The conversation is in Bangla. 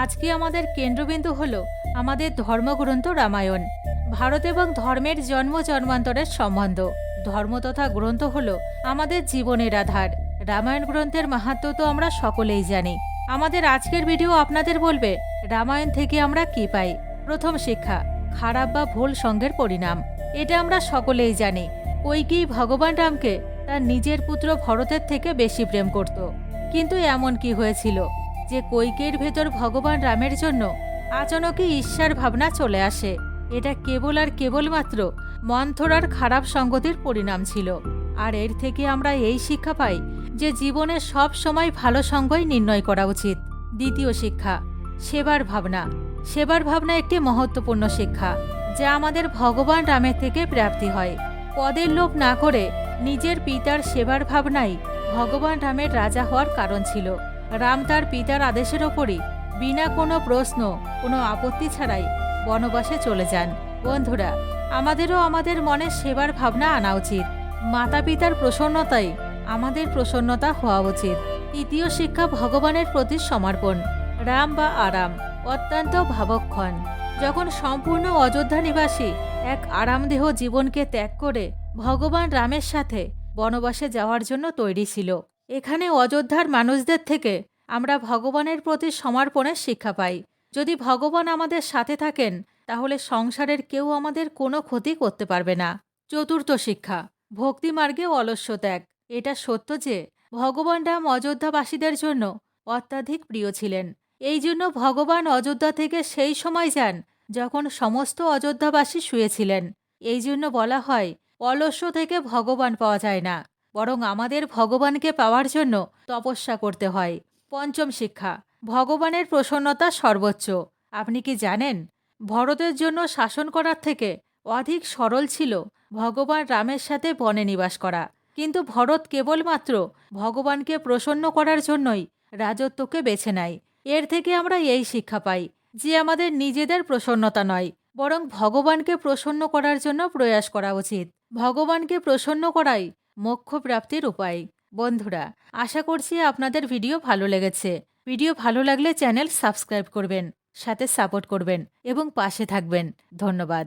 আজকে আমাদের কেন্দ্রবিন্দু হল আমাদের ধর্মগ্রন্থ রামায়ণ? ভারত এবং ধর্মের জন্ম জন্মান্তরের সম্বন্ধ। ধর্ম তথা গ্রন্থ হল আমাদের জীবনের আধার। রামায়ণ গ্রন্থের মাহাত্ম তো আমরা সকলেই জানি। আমাদের আজকের ভিডিও আপনাদের বলবে, রামায়ণ থেকে আমরা কি পাই? প্রথম শিক্ষা, খারাপ বা ভুল সঙ্গের পরিণাম। এটা আমরা সকলেই জানি। কৈকেয়ী ভগবান রামকে তার নিজের পুত্র ভরতের থেকে বেশি প্রেম করত? কিন্তু এমন কি হয়েছিল? যে কৈকের ভেতর ভগবান রামের জন্য আচানকই ঈশ্বর ভাবনা চলে আসে। এটা কেবল আর কেবলমাত্র মন্থরার খারাপ সঙ্গতির পরিণাম ছিল। আর এর থেকে আমরা এই শিক্ষা পাই যে জীবনে সব সময় ভালো সঙ্গই নির্ণয় করা উচিত। দ্বিতীয় শিক্ষা, সেবার ভাবনা। সেবার ভাবনা একটি মহত্বপূর্ণ শিক্ষা, যা আমাদের ভগবান রামের থেকে প্রাপ্তি হয়। পদের লোভ না করে নিজের পিতার সেবার ভাবনাই ভগবান রামের রাজা হওয়ার কারণ ছিল। রাম তার পিতার আদেশের ওপরই বিনা কোনো প্রশ্ন, কোনো আপত্তি ছাড়াই বনবাসে চলে যান। বন্ধুরা, আমাদেরও আমাদের মনে সেবার ভাবনা আনা উচিত। মাতা পিতার প্রসন্নতাই আমাদের প্রসন্নতা হওয়া উচিত। তৃতীয় শিক্ষা ভগবানের প্রতি সমর্পণ, রাম বা আরাম, অত্যন্ত ভাবক্ষণ। যখন সম্পূর্ণ অযোধ্যা নিবাসী এক আরামদেহ জীবনকে ত্যাগ করে ভগবান রামের সাথে বনবাসে যাওয়ার জন্য তৈরি ছিল এখানে অযোধ্যার মানুষদের থেকে আমরা ভগবানের প্রতি সমর্পণের শিক্ষা পাই। যদি ভগবান আমাদের সাথে থাকেন, তাহলে সংসারের কেউ আমাদের কোনো ক্ষতি করতে পারবে না। চতুর্থ শিক্ষা ভক্তিমার্গে অলস্য ত্যাগ। এটা সত্য যে, ভগবান রাম অযোধ্যাবাসীদের জন্য অত্যাধিক প্রিয় ছিলেন। এই জন্য ভগবান অযোধ্যা থেকে সেই সময় যান যখন সমস্ত অযোধ্যাবাসী শুয়েছিলেন। এই জন্য বলা হয়, অলস্য থেকে ভগবান পাওয়া যায় না। বরং আমাদের ভগবানকে পাওয়ার জন্য তপস্যা করতে হয়। পঞ্চম শিক্ষা, ভগবানের প্রসন্নতা সর্বোচ্চ। আপনি কি জানেন, ভরতের জন্য শাসন করার থেকে অধিক সরল ছিল ভগবান রামের সাথে বনে নিবাস করা। কিন্তু ভরত কেবলমাত্র ভগবানকে প্রসন্ন করার জন্যই রাজত্বকে বেছে নেয়। এর থেকে আমরা এই শিক্ষা পাই যে আমাদের নিজেদের প্রসন্নতা নয়, বরং ভগবানকে প্রসন্ন করার জন্য প্রয়াস করা উচিত। ভগবানকে প্রসন্ন করাই মোক্ষ প্রাপ্তির উপায়। বন্ধুরা, আশা করছি আপনাদের ভিডিও ভালো লেগেছে। ভিডিও ভালো লাগলে চ্যানেল সাবস্ক্রাইব করবেন, সাথে সাপোর্ট করবেন এবং পাশে থাকবেন। ধন্যবাদ।